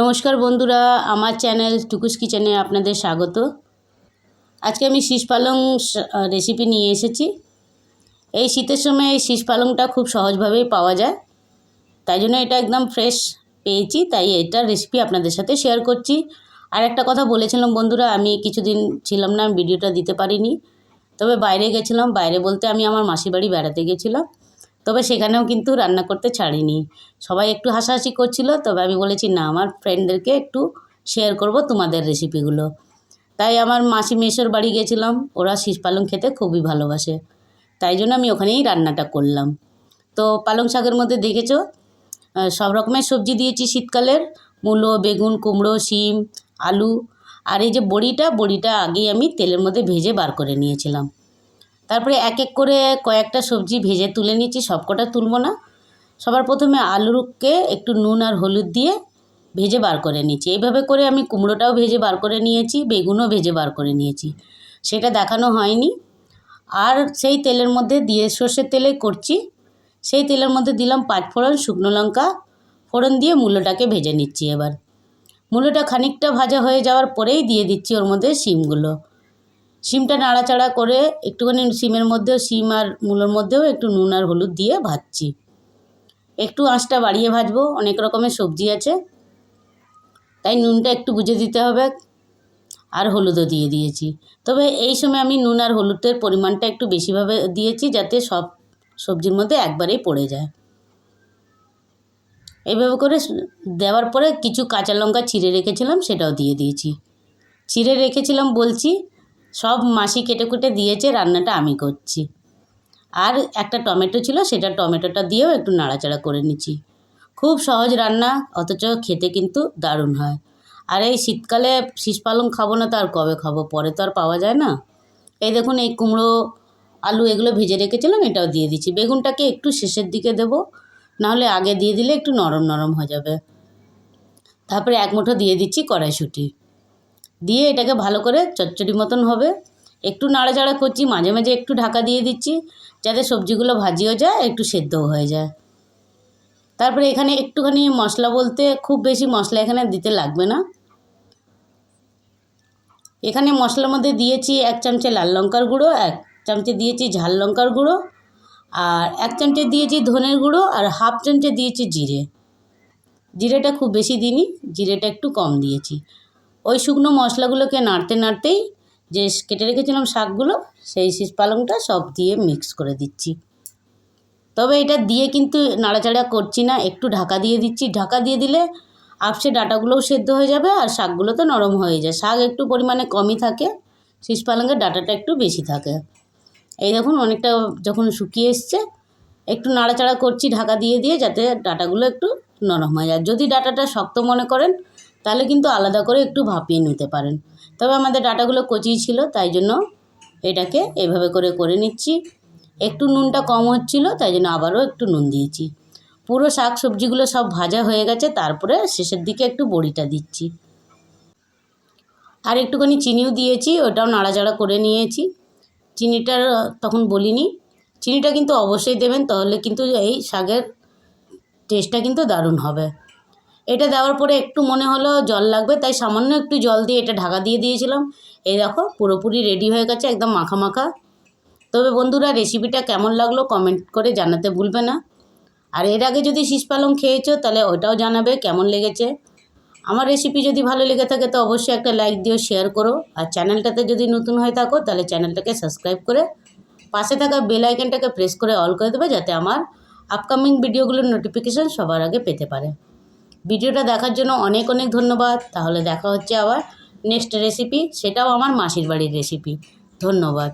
নমস্কার বন্ধুরা, আমার চ্যানেল টুকুস কিচেনে আপনাদের স্বাগত। আজকে আমি শীষ পালং রেসিপি নিয়ে এসেছি। এই শীতের সময় এই শীষ পালংটা খুব সহজভাবেই পাওয়া যায়। তাই জন্য এটা একদম ফ্রেশ পেয়েছি, তাই এটার রেসিপি আপনাদের সাথে শেয়ার করছি। আর একটা কথা বলেছিলাম বন্ধুরা, আমি কিছুদিন ছিলাম না ভিডিওটা দিতে পারিনি। তবে বাইরে গেছিলাম, বাইরে বলতে আমি আমার মাসির বাড়ি বেড়াতে গেছিলাম। তবে সেখানেও কিন্তু রান্না করতে ছাড়িনি। সবাই একটু হাসাহাসি করছিল, তবে আমি বলেছি, না, আমার ফ্রেন্ডদেরকে একটু শেয়ার করব তোমাদের রেসিপিগুলো তাই আমার মাসি মেসোর বাড়ি গেছিলাম, ওরা শীষ পালং খেতে খুবই ভালোবাসে। তাই জন্য আমি ওখানেই রান্নাটা করলাম। তো পালং শাকের মধ্যে দেখেছ? সব রকমের সবজি দিয়েছি শীতকালের। মূলো, বেগুন, কুমড়ো, শিম, আলু। আর এই যে বড়িটা বড়িটা আগেই আমি তেলের মধ্যে ভেজে বার করে নিয়েছিলাম। তারপরে এক এক করে কয়েকটা সবজি ভেজে তুলে নিচ্ছি, সবকটা তুলবো না। সবার প্রথমে আলুকে একটু নুন আর হলুদ দিয়ে ভেজে বার করে নিচ্ছি। এইভাবে করে আমি কুমড়োটাও ভেজে বার করে নিয়েছি, বেগুনও ভেজে বার করে নিয়েছি। সেটা দেখানো হয়নি। আর সেই তেলের মধ্যে দিয়ে সর্ষের তেলে করছি। সেই তেলের মধ্যে দিলাম পাঁচ ফোড়ন শুকনো লঙ্কা, ফোড়ন দিয়ে মূলোটাকে ভেজে নিচ্ছি এবার। মূলোটা খানিকটা ভাজা হয়ে যাওয়ার পরেই দিয়ে দিচ্ছি ওর মধ্যে শিমগুলো। শিমটা নাড়াচাড়া করে একটুখানি শিমের মধ্যেও শিম আর মূলোর মধ্যেও একটু নুন আর হলুদ দিয়ে ভাজছি। একটু আঁচটা বাড়িয়ে ভাজবো, অনেক রকমের সবজি আছে। তাই নুনটা একটু বুঝে দিতে হবে আর হলুদও দিয়ে দিয়েছি। তবে এই সময় আমি নুন আর হলুদের পরিমাণটা একটু বেশিভাবে দিয়েছি যাতে সব সবজির মধ্যে একবারেই পড়ে যায়। এইভাবে করে দেওয়ার পরে কিছু কাঁচা লঙ্কা চিড়ে রেখেছিলাম, সেটাও দিয়ে দিয়েছি। চিড়ে রেখেছিলাম বলছি সব মাসি কেটে কুটে দিয়েছে, রান্নাটা আমি করছি। আর একটা টমেটো ছিল, সেটা টমেটোটা দিয়েও একটু নাড়াচাড়া করে নিচ্ছি। খুব সহজ রান্না, অথচ খেতে কিন্তু দারুণ হয়। আর এই শীতকালে শীষ পালং খাব না তো আর কবে খাব? পরে তো আর পাওয়া যায় না। এই দেখুন, এই কুমড়ো, আলু এগুলো ভেজে রেখেছিলাম, এটাও দিয়ে দিচ্ছি। বেগুনটাকে একটু শেষের দিকে দেবো, নাহলে আগে দিয়ে দিলে একটু নরম নরম হয়ে যাবে। তারপরে এক মুঠো দিয়ে দিচ্ছি কড়াইশুঁটি। দিয়ে এটাকে ভালো করে চচ্চড়ি মতন হবে। একটু নাড়াচাড়া করছি, মাঝে মাঝে একটু ঢাকা দিয়ে দিচ্ছি, যাতে সবজিগুলো ভাজিও যায়, একটু সেদ্ধও হয়ে যায়। তারপরে এখানে একটুখানি মশলা বলতে খুব বেশি মশলা এখানে দিতে লাগবে না। এখানে মশলার মধ্যে দিয়েছি এক চামচে লাল লঙ্কার গুঁড়ো, এক চামচে দিয়েছি ঝাল লঙ্কার গুঁড়ো, আর এক চামচে দিয়েছি ধনের গুঁড়ো, আর হাফ চামচে দিয়েছি জিরে। জিরেটা খুব বেশি দিইনি, জিরেটা একটু কম দিয়েছি। ওই শুকনো মশলাগুলোকে নাড়তে নাড়তেই যে কেটে রেখেছিলাম শাকগুলো, সেই শীষ পালংটা সব দিয়ে মিক্স করে দিচ্ছি। তবে এটা দিয়ে কিন্তু নাড়াচাড়া করছি না, একটু ঢাকা দিয়ে দিচ্ছি। ঢাকা দিয়ে দিলে আপসে ডাটাগুলোও সেদ্ধ হয়ে যাবে আর শাকগুলো তো নরম হয়ে যায়। শাক একটু পরিমাণে কমই থাকে, শীষ পালংয়ের ডাটাটা একটু বেশি থাকে। এই দেখুন অনেকটা যখন শুকিয়ে এসছে, একটু নাড়াচাড়া করছি ঢাকা দিয়ে দিয়ে যাতে ডাটাগুলো একটু নরম হয়ে যায়। যদি ডাটাটা শক্ত মনে করেন তাহলে কিন্তু আলাদা করে একটু ভাপিয়ে নিতে পারেন। তবে আমাদের ডাটাগুলো কচি ছিল, তাই জন্য এটাকে এভাবে করে করে নিচ্ছি। একটু নুনটা কম হচ্ছিল, তাই জন্য আবারও একটু নুন দিয়েছি। পুরো শাক সবজিগুলো সব ভাজা হয়ে গেছে, তারপরে শেষের দিকে একটু বড়িটা দিচ্ছি। আর একটুখানি চিনিও দিয়েছি, ওটাও নাড়াচাড়া করে নিয়েছি। চিনিটার তখন বলিনি। চিনিটা কিন্তু অবশ্যই দেবেন, তাহলে কিন্তু এই শাকের টেস্টটা কিন্তু দারুণ হবে। এটা দেওয়ার পরে একটু মনে হলো জল লাগবে, তাই সামান্য একটু জল দিয়ে এটা ঢাকা দিয়ে দিয়েছিলাম। এই দেখো, পুরোপুরি রেডি হয়ে গেছে, একদম মাখা মাখা। তবে বন্ধুরা রেসিপিটা কেমন লাগল কমেন্ট করে জানাতে ভুলবে না। আর এর আগে যদি শীষ পালং খেয়েছো, তাহলে ওটাও জানাবে কেমন লেগেছে। আমার রেসিপি যদি ভালো লেগে থাকে, তো অবশ্যই একটা লাইক দিও শেয়ার করো। আর চ্যানেলটাতে যদি নতুন হয়ে থাকো, তাহলে চ্যানেলটাকে সাবস্ক্রাইব করে পাশে থাকা বেল আইকনটাকে প্রেস করে অল করে দেবে, যাতে আমার আপকামিং ভিডিওগুলোর নোটিফিকেশান সবার আগে পেতে পারে। ভিডিওটা দেখার জন্য অনেক অনেক ধন্যবাদ। তাহলে দেখা হচ্ছে আবার নেক্সট রেসিপি সেটাও আমার মাসির বাড়ির রেসিপি ধন্যবাদ।